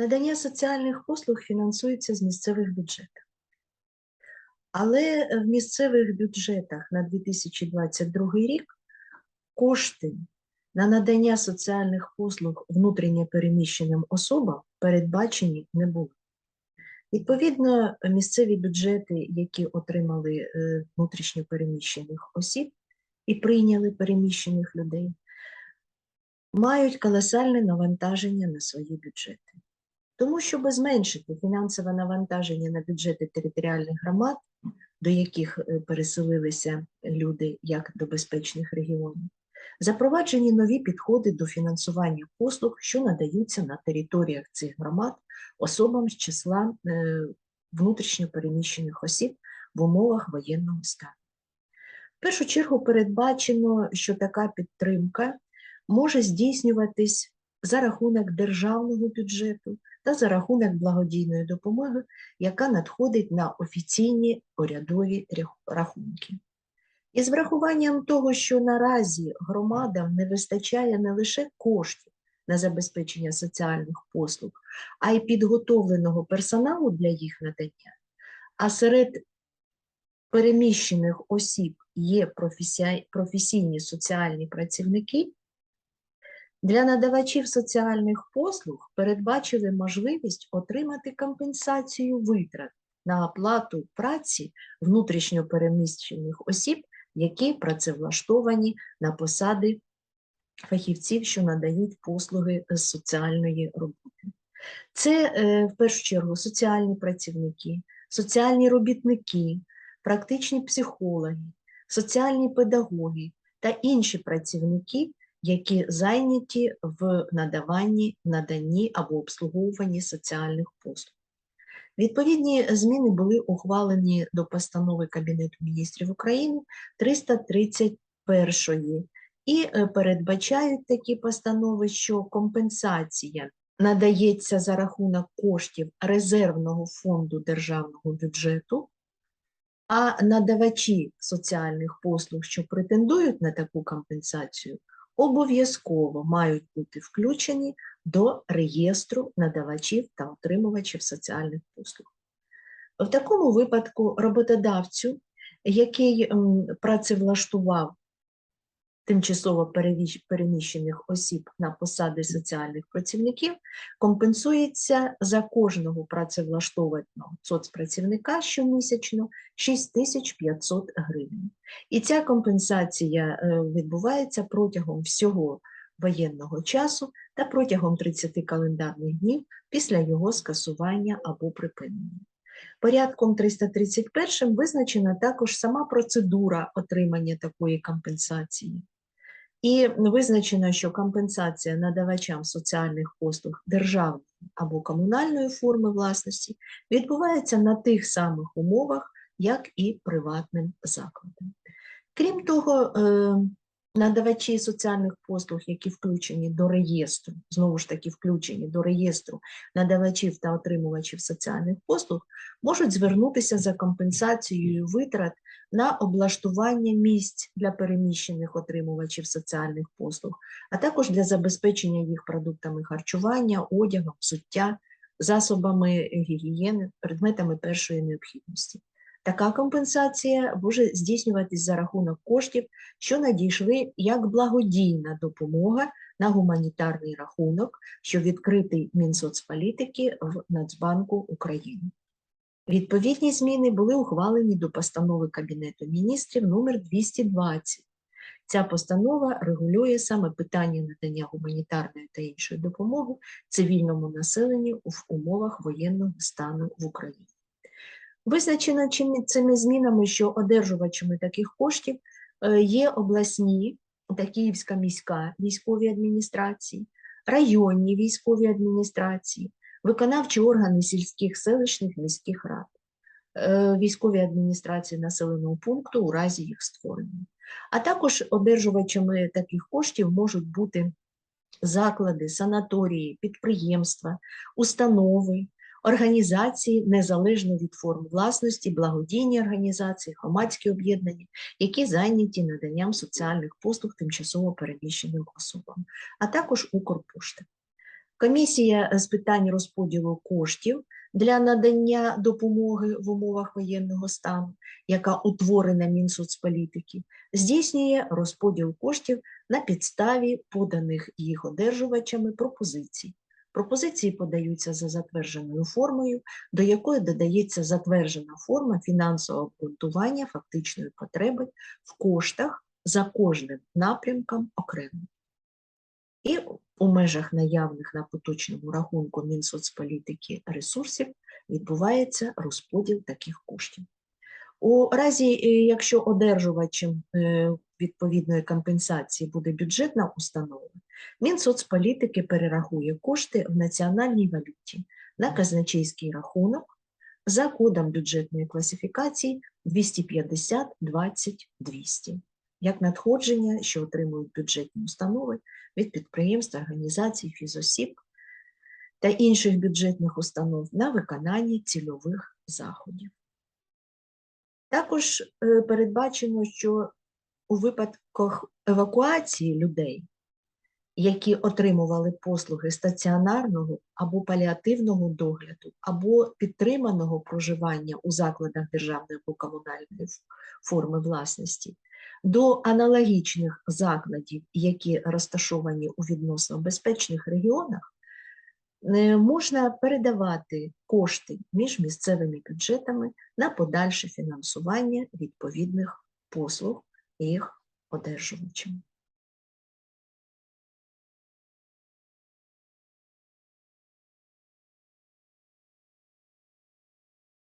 Надання соціальних послуг фінансується з місцевих бюджетів. Але в місцевих бюджетах на 2022 рік кошти на надання соціальних послуг внутрішньо переміщеним особам передбачені не були. Відповідно, місцеві бюджети, які отримали е, внутрішньо переміщених осіб і прийняли переміщених людей, мають колосальне навантаження на свої бюджети. Тому, щоб зменшити фінансове навантаження на бюджети територіальних громад, до яких е, переселилися люди як до безпечних регіонів, запроваджені нові підходи до фінансування послуг, що надаються на територіях цих громад особам з числа е, внутрішньо переміщених осіб в умовах воєнного стану. В першу чергу передбачено, що така підтримка може здійснюватись за рахунок державного бюджету та за рахунок благодійної допомоги, яка надходить на офіційні урядові рахунки. І з врахуванням того, що наразі громадам не вистачає не лише коштів на забезпечення соціальних послуг, а й підготовленого персоналу для їх надання, а серед переміщених осіб є професійні соціальні працівники, для надавачів соціальних послуг передбачили можливість отримати компенсацію витрат на оплату праці внутрішньо переміщених осіб, які працевлаштовані на посади фахівців, що надають послуги з соціальної роботи. Це е, в першу чергу соціальні працівники, соціальні робітники, практичні психологи, соціальні педагоги та інші працівники, які зайняті в надаванні, наданні або обслуговуванні соціальних послуг. Відповідні зміни були ухвалені до постанови Кабінету міністрів України 331 і е, передбачають такі постанови, що компенсація надається за рахунок коштів резервного фонду державного бюджету, а надавачі соціальних послуг, що претендують на таку компенсацію, обов'язково мають бути включені до реєстру надавачів та отримувачів соціальних послуг. В такому випадку роботодавцю, який працевлаштував тимчасово переміщених осіб на посади соціальних працівників, компенсується за кожного працевлаштованого соцпрацівника щомісячно 6500 гривень. І ця компенсація е, відбувається протягом всього воєнного часу та протягом 30 календарних днів після його скасування або припинення. Порядком 331 визначена також сама процедура отримання такої компенсації. І визначено, що компенсація надавачам соціальних послуг державної або комунальної форми власності відбувається на тих самих умовах, як і приватним закладам. Крім того, е, надавачі соціальних послуг, які включені до реєстру, знову ж таки включені до реєстру надавачів та отримувачів соціальних послуг, можуть звернутися за компенсацією витрат на облаштування місць для переміщених отримувачів соціальних послуг, а також для забезпечення їх продуктами харчування, одягом, взуття, засобами гігієни, предметами першої необхідності. Така компенсація може здійснюватись за рахунок коштів, що надійшли як благодійна допомога на гуманітарний рахунок, що відкритий Мінсоцполітики в Нацбанку України. Відповідні зміни були ухвалені до постанови Кабінету міністрів номер 220. Ця постанова регулює саме питання надання гуманітарної та іншої допомоги цивільному населенню в умовах воєнного стану в Україні. Визначено цими змінами, що одержувачами таких коштів е, є обласні та Київська міська військові адміністрації, районні військові адміністрації, виконавчі органи сільських селищних міських рад, е, військові адміністрації населеного пункту у разі їх створення. А також одержувачами таких коштів можуть бути заклади, санаторії, підприємства, установи, організації незалежно від форм власності, благодійні організації, громадські об'єднання, які зайняті наданням соціальних послуг тимчасово переміщеним особам, а також Укрпошта. Комісія з питань розподілу коштів для надання допомоги в умовах воєнного стану, яка утворена Мінсоцполітики, здійснює розподіл коштів на підставі поданих їх одержувачами пропозицій. Пропозиції подаються за затвердженою формою, до якої додається затверджена форма фінансового обґрунтування фактичної потреби в коштах за кожним напрямком окремо. І у межах наявних на поточному рахунку Мінсоцполітики ресурсів відбувається розподіл таких коштів. У разі, е, якщо одержувачем е, відповідної компенсації буде бюджетна установа, Мінсоцполітики перерахує кошти в національній валюті на казначейський рахунок за кодом бюджетної класифікації 250 20 200 як надходження, що отримують бюджетні установи від підприємств, організацій, фізосіб та інших бюджетних установ на виконання цільових заходів. Також е, передбачено, що у випадках евакуації людей, які отримували послуги стаціонарного або паліативного догляду, або підтриманого проживання у закладах державної або комунальної форми власності, до аналогічних закладів, які розташовані у відносно безпечних регіонах, е, можна передавати кошти між місцевими бюджетами на подальше фінансування відповідних послуг їх одержувачам.